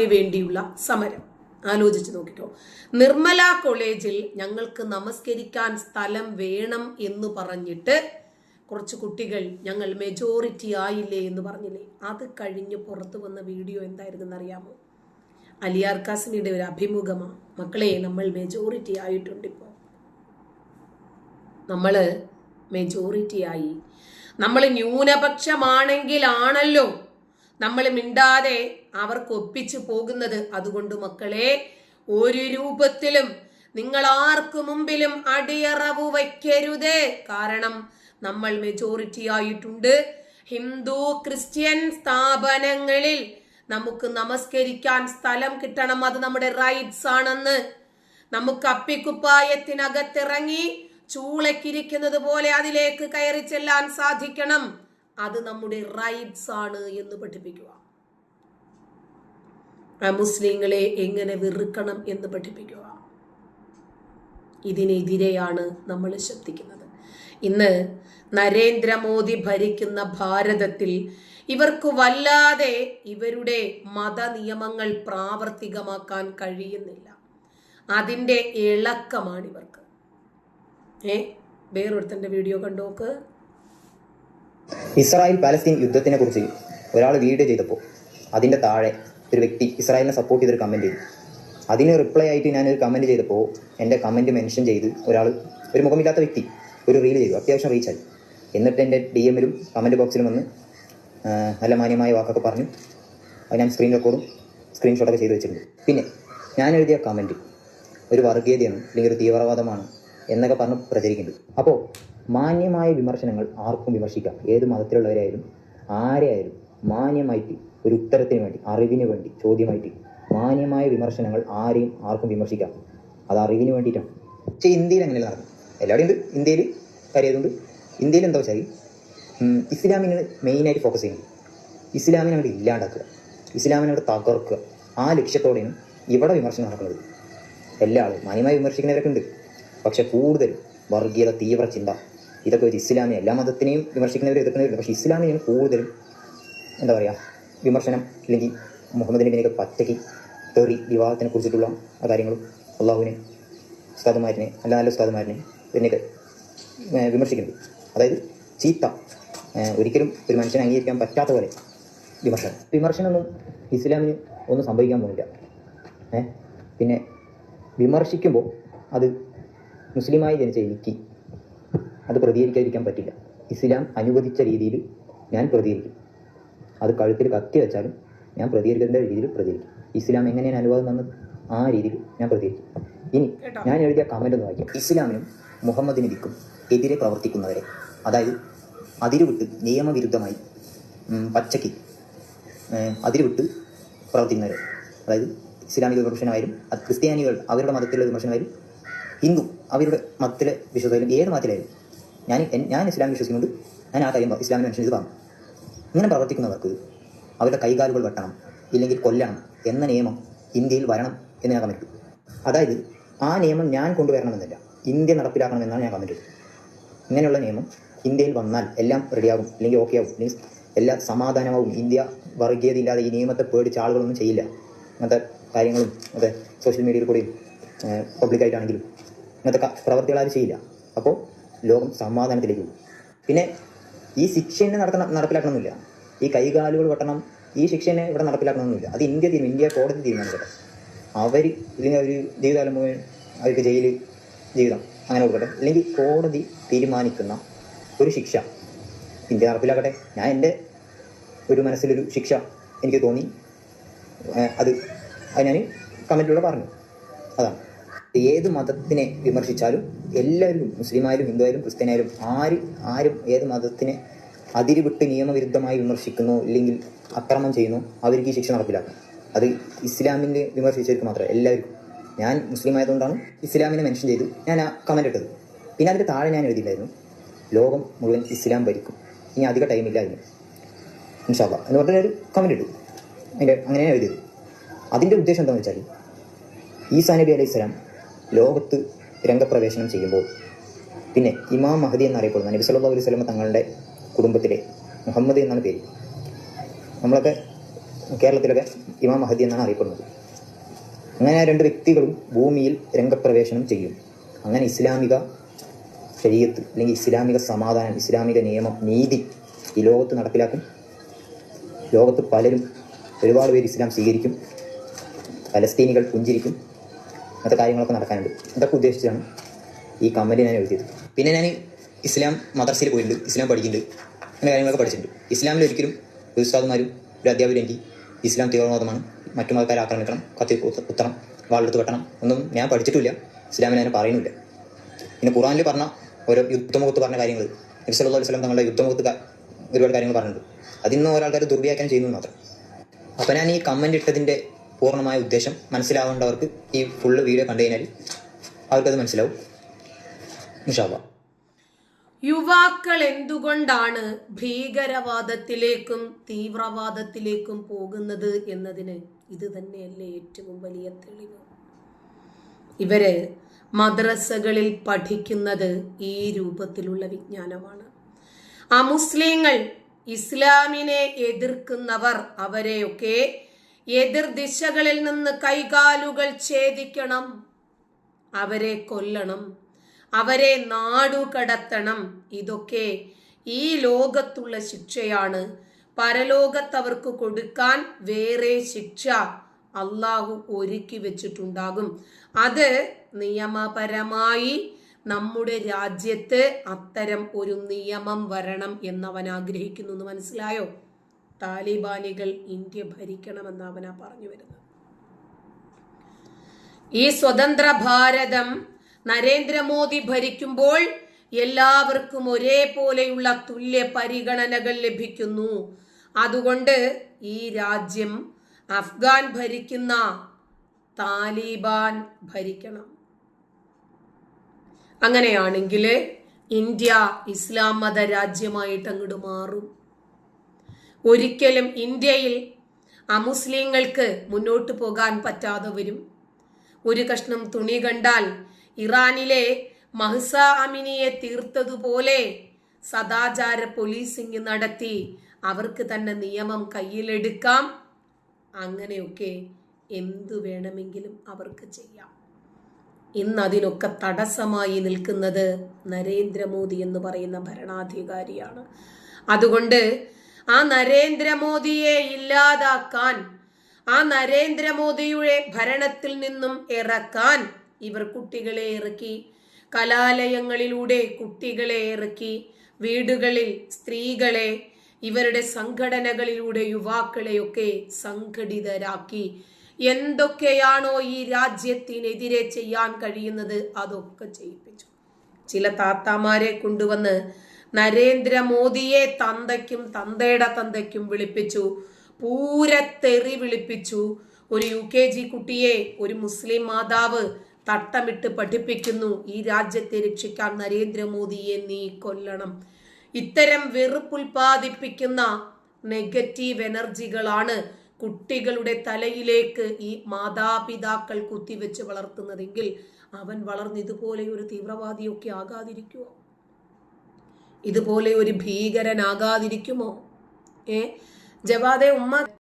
വേണ്ടിയുള്ള സമരം. ആലോചിച്ച് നോക്കിട്ടോ. നിർമ്മല കോളേജിൽ ഞങ്ങൾക്ക് നമസ്കരിക്കാൻ സ്ഥലം വേണം എന്ന് പറഞ്ഞിട്ട് കുറച്ച് കുട്ടികൾ ഞങ്ങൾ മെജോറിറ്റി ആയില്ലേ എന്ന് പറഞ്ഞില്ലേ? അത് കഴിഞ്ഞ് പുറത്തു വന്ന വീഡിയോ എന്തായിരുന്നെന്ന് അറിയാമോ? അലിയാർ കാസിമിയുടെ ഒരു അഭിമുഖമാണ് മക്കളെ നമ്മൾ മെജോറിറ്റി ആയിട്ടുണ്ട് ഇപ്പോൾ നമ്മൾ മെജോറിറ്റി ആയി. നമ്മൾ ന്യൂനപക്ഷമാണെങ്കിലാണല്ലോ നമ്മൾ മിണ്ടാതെ അവർക്ക് ഒപ്പിച്ചു പോകുന്നത് അതുകൊണ്ട് മക്കളെ ഒരു രൂപത്തിലും നിങ്ങൾ ആർക്കു മുമ്പിലും അടിയറവ് വയ്ക്കരുത്. കാരണം നമ്മൾ മെജോറിറ്റി ആയിട്ടുണ്ട്. ഹിന്ദു ക്രിസ്ത്യൻ സ്ഥാപനങ്ങളിൽ നമുക്ക് നമസ്കരിക്കാൻ സ്ഥലം കിട്ടണം. അത് നമ്മുടെ റൈറ്റ്സ് ആണെന്ന്. നമുക്ക് അപ്പിക്കുപ്പായത്തിനകത്തിറങ്ങി ചൂളക്കിരിക്കുന്നത് പോലെ അതിലേക്ക് കയറി ചെല്ലാൻ സാധിക്കണം. അത് നമ്മുടെ റൈറ്റ്സ് ആണ് എന്ന് പഠിപ്പിക്കുക. മുസ്ലിങ്ങളെ എങ്ങനെ വെറുക്കണം എന്ന് പഠിപ്പിക്കുക. ഇതിനെതിരെയാണ് നമ്മൾ ശബ്ദിക്കുന്നത് ഇന്ന് നരേന്ദ്രമോദി ഭരിക്കുന്ന ഭാരതത്തിൽ ഇവർക്ക് വല്ലാതെ ഇവരുടെ മതനിയമങ്ങൾ പ്രാവർത്തികമാക്കാൻ കഴിയുന്നില്ല. അതിന്റെ ഇളക്കമാണ് ഇവർക്ക് ഏ വേറൊരുത്തന്റെ വീഡിയോ കണ്ടോക്ക് ഇസ്രായേൽ പാലസ്തീൻ യുദ്ധത്തിനെ കുറിച്ച് ഒരാൾ വീഡിയോ ചെയ്തപ്പോൾ അതിന്റെ താഴെ ഒരു വ്യക്തി ഇസ്രായേലിനെ സപ്പോർട്ട് ചെയ്തൊരു കമന്റ് ചെയ്തു അതിന് റിപ്ലൈ ആയിട്ട് ഞാനൊരു കമന്റ് ചെയ്തപ്പോൾ എന്റെ കമന്റ് മെൻഷൻ ചെയ്ത് ഒരാൾ ഒരു മുഖമില്ലാത്ത വ്യക്തി ഒരു റീൽ ചെയ്തു. അത്യാവശ്യം റീച്ചായി എന്നിട്ട് എന്റെ ഡി എമ്മിലും കമന്റ് ബോക്സിലും വന്ന് നല്ല മാന്യമായ വാക്കൊക്കെ പറഞ്ഞു. അത് ഞാൻ സ്ക്രീൻ റെക്കോർഡും സ്ക്രീൻഷോട്ടൊക്കെ ചെയ്ത് വെച്ചിട്ടുണ്ട്. പിന്നെ ഞാൻ എഴുതിയ കമന്റ് ഒരു വർഗീയതയാണ് അല്ലെങ്കിൽ ഒരു തീവ്രവാദമാണ് എന്നൊക്കെ പറഞ്ഞ് പ്രചരിക്കുന്നത് അപ്പോൾ മാന്യമായ വിമർശനങ്ങൾ ആർക്കും വിമർശിക്കാം. ഏത് മതത്തിലുള്ളവരായാലും ആരെയായാലും മാന്യമായിട്ട് ഒരു ഉത്തരത്തിന് വേണ്ടി അറിവിന് വേണ്ടി ചോദ്യമായിട്ട് മാന്യമായ വിമർശനങ്ങൾ ആരെയും ആർക്കും വിമർശിക്കാം. അത് അറിവിന് വേണ്ടിയിട്ടാണ്. പക്ഷേ ഇന്ത്യയിൽ അങ്ങനെ നടന്നു എല്ലാവരും ഉണ്ട്. ഇന്ത്യയിൽ കാര്യമായതുകൊണ്ട് ഇന്ത്യയിൽ എന്താ വെച്ചാൽ ഇസ്ലാമിനെ ഇസ്ലാമിന് മെയിനായിട്ട് ഫോക്കസ് ചെയ്യുന്നത് ഇസ്ലാമിനെ അവിടെ ഇല്ലാണ്ടാക്കുക ഇസ്ലാമിനെ അവിടെ തകർക്കുക. ആ ലക്ഷ്യത്തോടെയാണ് ഇവിടെ വിമർശനം നടക്കുന്നത്. എല്ലാ ആളും മാന്യമായി വിമർശിക്കുന്നവരൊക്കെ ഉണ്ട്. പക്ഷെ കൂടുതൽ വർഗീയത തീവ്ര ചിന്ത. ഇതൊക്കെ ഒരു ഇസ്ലാമിയ എല്ലാ മതത്തിനെയും വിമർശിക്കുന്നവർ എതിർക്കുന്നവരുണ്ട് പക്ഷേ ഇസ്ലാമിനെയും കൂടുതലും എന്താ പറയുക വിമർശനം അല്ലെങ്കിൽ മുഹമ്മദ് നബിനെയൊക്കെ പറ്റയ്ക്ക് തെറി വിവാഹത്തിനെ കുറിച്ചിട്ടുള്ള കാര്യങ്ങളും അള്ളാഹുവിനെ ഉസ്താദുമാരിനെ നല്ല നല്ല ഉസ്താദുമാരിനെ ഇതിനെയൊക്കെ വിമർശിക്കുന്നത് അതായത് ചീത്ത ഒരിക്കലും ഒരു മനുഷ്യനെ അംഗീകരിക്കാൻ പറ്റാത്ത പോലെ വിമർശനം. വിമർശനമൊന്നും ഇസ്ലാമിന് ഒന്നും സംഭവിക്കാൻ പോകുന്നില്ല. ഏഹ് പിന്നെ വിമർശിക്കുമ്പോൾ അത് മുസ്ലിമായി ജനിച്ച എനിക്ക് അത് പ്രതികരിക്കാതിരിക്കാൻ പറ്റില്ല. ഇസ്ലാം അനുവദിച്ച രീതിയിൽ ഞാൻ പ്രതികരിക്കും. അത് കഴുത്തിൽ കത്തി വെച്ചാലും ഞാൻ പ്രതികരിക്കേണ്ട രീതിയിൽ പ്രതികരിക്കും. ഇസ്ലാം എങ്ങനെയാണ് അനുവാദം തന്നത്? ആ രീതിയിൽ ഞാൻ പ്രതികരിക്കും. ഇനി ഞാൻ എഴുതിയ കമന്റ് ഒന്ന് വായിക്കാം. ഇസ്ലാമിനും മുഹമ്മദ് നബിക്കും എതിരെ പ്രവർത്തിക്കുന്നവരെ. അതായത് അതിരുവിട്ട് നിയമവിരുദ്ധമായി പച്ചയ്ക്ക് അതിരുവിട്ട് പ്രവർത്തിക്കുന്നവരെ. അതായത് ഇസ്ലാമിക വിമർശനമായാലും അത് ക്രിസ്ത്യാനികൾ അവരുടെ മതത്തിലുള്ള വിമർശനമായാലും ഹിന്ദു അവരുടെ മതത്തിലെ വിശ്വാസമായാലും ഏത് മതത്തിലായാലും ഞാൻ ഞാൻ ഇസ്ലാമിൽ വിശ്വസിക്കുന്നുണ്ട്. ഞാൻ ആ കാര്യം ഇസ്ലാമിൽ മനുഷ്യൻ ഇത് പറഞ്ഞു ഇങ്ങനെ പ്രവർത്തിക്കുന്നവർക്ക് അവരുടെ കൈകാലുകൾ വെട്ടണം ഇല്ലെങ്കിൽ കൊല്ലണം എന്ന നിയമം ഇന്ത്യയിൽ വരണം എന്ന് ഞാൻ കമ്മിറ്റു അതായത് ആ നിയമം ഞാൻ കൊണ്ടുവരണമെന്നില്ല ഇന്ത്യ നടപ്പിലാക്കണമെന്നാണ് ഞാൻ കമന്റ് ഇങ്ങനെയുള്ള നിയമം ഇന്ത്യയിൽ വന്നാൽ എല്ലാം റെഡിയാകും അല്ലെങ്കിൽ ഓക്കെ ആവും. മീൻസ് എല്ലാ സമാധാനമാവും. ഇന്ത്യ വർഗീയതയില്ലാതെ ഈ നിയമത്തെ പേടിച്ച ആളുകളൊന്നും ചെയ്യില്ല. അങ്ങനത്തെ കാര്യങ്ങളും അതെ സോഷ്യൽ മീഡിയയിൽ കൂടിയും പബ്ലിക്കായിട്ടാണെങ്കിലും ഇങ്ങനത്തെ പ്രവർത്തികൾ ആരും ചെയ്യില്ല. അപ്പോൾ ലോകം സമാധാനത്തിലേക്ക് പോകും. പിന്നെ ഈ ശിക്ഷ തന്നെ നടത്തണം നടപ്പിലാക്കണമെന്നില്ല ഈ കൈകാലുകൾ വെട്ടണം ഈ ശിക്ഷ തന്നെ ഇവിടെ നടപ്പിലാക്കണമെന്നില്ല അത് ഇന്ത്യ തീരുമാനം ഇന്ത്യ കോടതി തീരുമാനിക്കട്ടെ. അവർ ഇല്ലെങ്കിൽ അവർ ജീവിതകാലം മുഴുവൻ അവർക്ക് ജയിൽ ജീവിതം അങ്ങനെ കൊടുക്കട്ടെ. അല്ലെങ്കിൽ കോടതി തീരുമാനിക്കുന്ന ഒരു ശിക്ഷ ഇന്ത്യ നടപ്പിലാക്കട്ടെ. ഞാൻ എന്റെ ഒരു മനസ്സിലൊരു ശിക്ഷ എനിക്ക് തോന്നി. അത് അത് ഞാൻ കമന്റിലൂടെ പറഞ്ഞു. അതാണ്. ഏത് മതത്തിനെ വിമർശിച്ചാലും എല്ലാവരും മുസ്ലിമായാലും ഹിന്ദു ആയാലും ക്രിസ്ത്യനായാലും ആര് ആരും ഏത് മതത്തിനെ അതിരുവിട്ട് നിയമവിരുദ്ധമായി വിമർശിക്കുന്നു ഇല്ലെങ്കിൽ അക്രമം ചെയ്യുന്നു അവർക്ക് ഈ ശിക്ഷ നടപ്പിലാക്കും. അത് ഇസ്ലാമിനെ വിമർശിച്ചവർക്ക് മാത്രമേ എല്ലാവർക്കും. ഞാൻ മുസ്ലിം ആയതുകൊണ്ടാണ് ഇസ്ലാമിനെ മെൻഷൻ ചെയ്തു ഞാൻ ആ കമന്റ് ഇട്ടത്. പിന്നെ അതിന്റെ താഴെ ഞാൻ എഴുതിയിട്ടുണ്ടായിരുന്നു ലോകം മുഴുവൻ ഇസ്ലാം ഭരിക്കും. ഇനി അധിക ടൈമില്ല അതിന്. ഇൻഷാല്ല എന്ന് പറഞ്ഞ ഒരു കമന്റ് ഇട്ടു. അതിന്റെ അങ്ങനെയാണ് എഴുതിയത്. അതിന്റെ ഉദ്ദേശം എന്താണെന്ന് വെച്ചാൽ ഈസാ നബി അലൈഹി സ്വലാം ലോകത്ത് രംഗപ്രവേശനം ചെയ്യുമ്പോൾ പിന്നെ ഇമാം മഹദി എന്നറിയപ്പെടുന്ന നബി സല്ലല്ലാഹു അലൈഹി സ്വലമ തങ്ങളുടെ കുടുംബത്തിലെ മുഹമ്മദ് എന്നാണ് പേര്. നമ്മളൊക്കെ കേരളത്തിലൊക്കെ ഇമാം മഹദി എന്നാണ് അറിയപ്പെടുന്നത്. അങ്ങനെ ആ രണ്ട് വ്യക്തികളും ഭൂമിയിൽ രംഗപ്രവേശനം ചെയ്യും. അങ്ങനെ ഇസ്ലാമിക ശരീരത്ത് അല്ലെങ്കിൽ ഇസ്ലാമിക സമാധാനം ഇസ്ലാമിക നിയമം നീതി ഈ ലോകത്ത് നടപ്പിലാക്കും. ലോകത്ത് പലരും ഒരുപാട് പേര് ഇസ്ലാം സ്വീകരിക്കും. പലസ്തീനികൾ പുഞ്ചിരിക്കും. അങ്ങനത്തെ കാര്യങ്ങളൊക്കെ നടക്കാനുണ്ട്. അതൊക്കെ ഉദ്ദേശിച്ചാണ് ഈ കമന്റ് ഞാൻ എഴുതിയത്. പിന്നെ ഞാൻ ഇസ്ലാം മദ്രസയിൽ പോയിട്ടുണ്ട്. ഇസ്ലാം പഠിക്കുന്നുണ്ട്. അങ്ങനെ കാര്യങ്ങളൊക്കെ പഠിച്ചിട്ടുണ്ട്. ഇസ്ലാമിൽ ഒരിക്കലും ഒരു ഉസ്താദുമാരും ഒരു അധ്യാപകരും എനിക്ക് ഇസ്ലാം തീവ്രവാദമാണ് മറ്റു മതക്കാരെ ആക്രമിക്കണം കത്തി കുത്ത- കുത്തണം വാളെടുത്ത് വെട്ടണം ഒന്നും ഞാൻ പഠിച്ചിട്ടില്ല. ഇസ്ലാമിൽ ഞാൻ പറയുന്നില്ല. പിന്നെ ഖുറാനിൽ പറഞ്ഞ ഓരോ യുദ്ധമുഖത്ത് പറഞ്ഞ കാര്യങ്ങൾ നബിസല്ലാ വസ്ലം തങ്ങളുടെ യുദ്ധമുഖത്ത് ഒരുപാട് കാര്യങ്ങൾ പറഞ്ഞിട്ടുണ്ട്. അതിന്ന് ഒരാൾക്കാർ ദുർവ്യാഖ്യാനം ചെയ്യുന്നു മാത്രം. അപ്പോൾ ഞാൻ ഈ കമന്റ് ഇട്ടതിന്റെ പൂർണമായ ഉദ്ദേശം മനസ്സിലാവേണ്ടവർക്ക് ഈ ഫുള്ള് വീഡിയോ കണ്ടു കഴിഞ്ഞാൽ അവർക്കത് മനസ്സിലാവും. ഇൻഷാല്ലാ യുവാക്കൾ എന്തുകൊണ്ടാണ് ഭീകരവാദത്തിലേക്കും തീവ്രവാദത്തിലേക്കും പോകുന്നത് എന്നതിന് ഇത് തന്നെയല്ലേ ഏറ്റവും വലിയ തെളിവ്. ഇവർ മദ്രസകളിൽ പഠിക്കുന്നത് ഈ രൂപത്തിലുള്ള വിജ്ഞാനമാണ്. ആ മുസ്ലിങ്ങൾ ഇസ്ലാമിനെ എതിർക്കുന്നവർ അവരെയൊക്കെ എതിർ ദിശകളിൽ നിന്ന് കൈകാലുകൾ ഛേദിക്കണം. അവരെ കൊല്ലണം. അവരെ നാടുകടത്തണം. ഇതൊക്കെ ഈ ലോകത്തുള്ള ശിക്ഷയാണ്. പരലോകത്ത് അവർക്ക് കൊടുക്കാൻ വേറെ ശിക്ഷ അള്ളാഹു ഒരുക്കി വെച്ചിട്ടുണ്ടാകും. അത് നിയമപരമായി നമ്മുടെ രാജ്യത്ത് അത്തരം ഒരു നിയമം വരണം എന്നവൻ ആഗ്രഹിക്കുന്നു എന്ന് മനസ്സിലായോ? താലിബാനികൾ ഇന്ത്യ ഭരിക്കണമെന്ന് അവനാ പറഞ്ഞു വരുന്നത്. ഈ സ്വതന്ത്ര ഭാരതം നരേന്ദ്രമോദി ഭരിക്കുമ്പോൾ എല്ലാവർക്കും ഒരേപോലെയുള്ള തുല്യ പരിഗണനകൾ ലഭിക്കുന്നു. അതുകൊണ്ട് ഈ രാജ്യം അഫ്ഗാൻ ഭരിക്കുന്ന താലിബാൻ ഭരിക്കണം. അങ്ങനെയാണെങ്കിൽ ഇന്ത്യ ഇസ്ലാം മത രാജ്യമായിട്ട് അങ്ങോട്ട് മാറും. ഒരിക്കലും ഇന്ത്യയിൽ അമുസ്ലിങ്ങൾക്ക് മുന്നോട്ട് പോകാൻ പറ്റാതെ വരും. ഒരു കഷ്ണം തുണി കണ്ടാൽ ഇറാനിലെ മഹ്സ അമിനിയെ തീർത്തതുപോലെ സദാചാര പോലീസിംഗ് നടത്തി അവർക്ക് തന്നെ നിയമം കയ്യിലെടുക്കാം. അങ്ങനെയൊക്കെ എന്തു വേണമെങ്കിലും അവർക്ക് ചെയ്യാം. ഇന്ന് അതിനൊക്കെ തടസ്സമായി നിൽക്കുന്നത് നരേന്ദ്രമോദി എന്ന് പറയുന്ന ഭരണാധികാരിയാണ്. അതുകൊണ്ട് ആ നരേന്ദ്രമോദിയെ ഇല്ലാതാക്കാൻ ആ നരേന്ദ്രമോദിയുടെ ഭരണത്തിൽ നിന്നും ഇറക്കാൻ ഇവർ കുട്ടികളെ ഇറക്കി കലാലയങ്ങളിലൂടെ കുട്ടികളെ ഇറക്കി വീടുകളിൽ സ്ത്രീകളെ ഇവരുടെ സംഘടനകളിലൂടെ യുവാക്കളെയൊക്കെ സംഘടിതരാക്കി. എന്തൊക്കെയാണോ ഈ രാജ്യത്തിനെതിരെ ചെയ്യാൻ കഴിയുന്നത് അതൊക്കെ ചെയ്യിപ്പിച്ചു. ചില താത്താമാരെ കൊണ്ടുവന്ന് നരേന്ദ്രമോദിയെ തന്തയ്ക്കും തന്തയുടെ തന്തയ്ക്കും വിളിപ്പിച്ചു. പൂരത്തെറി വിളിപ്പിച്ചു. ഒരു യു കെ ജി കുട്ടിയെ ഒരു മുസ്ലിം മാതാവ് തട്ടമിട്ട് പഠിപ്പിക്കുന്നു. ഈ രാജ്യത്തെ രക്ഷിക്കാൻ നരേന്ദ്രമോദിയെ നീ കൊല്ലണം. ഇത്തരം വെറുപ്പുൽപാദിപ്പിക്കുന്ന നെഗറ്റീവ് എനർജികളാണ് കുട്ടികളുടെ തലയിലേക്ക് ഈ മാതാപിതാക്കൾ കുത്തിവെച്ച് വളർത്തുന്നതെങ്കിൽ അവൻ വളർന്ന് ഇതുപോലെ ഒരു തീവ്രവാദിയൊക്കെ ആകാതിരിക്കുമോ ഇതുപോലെ ഒരു ഭീകരനാകാതിരിക്കുമോ? ഏ? ജവാദെ ഉമ്മ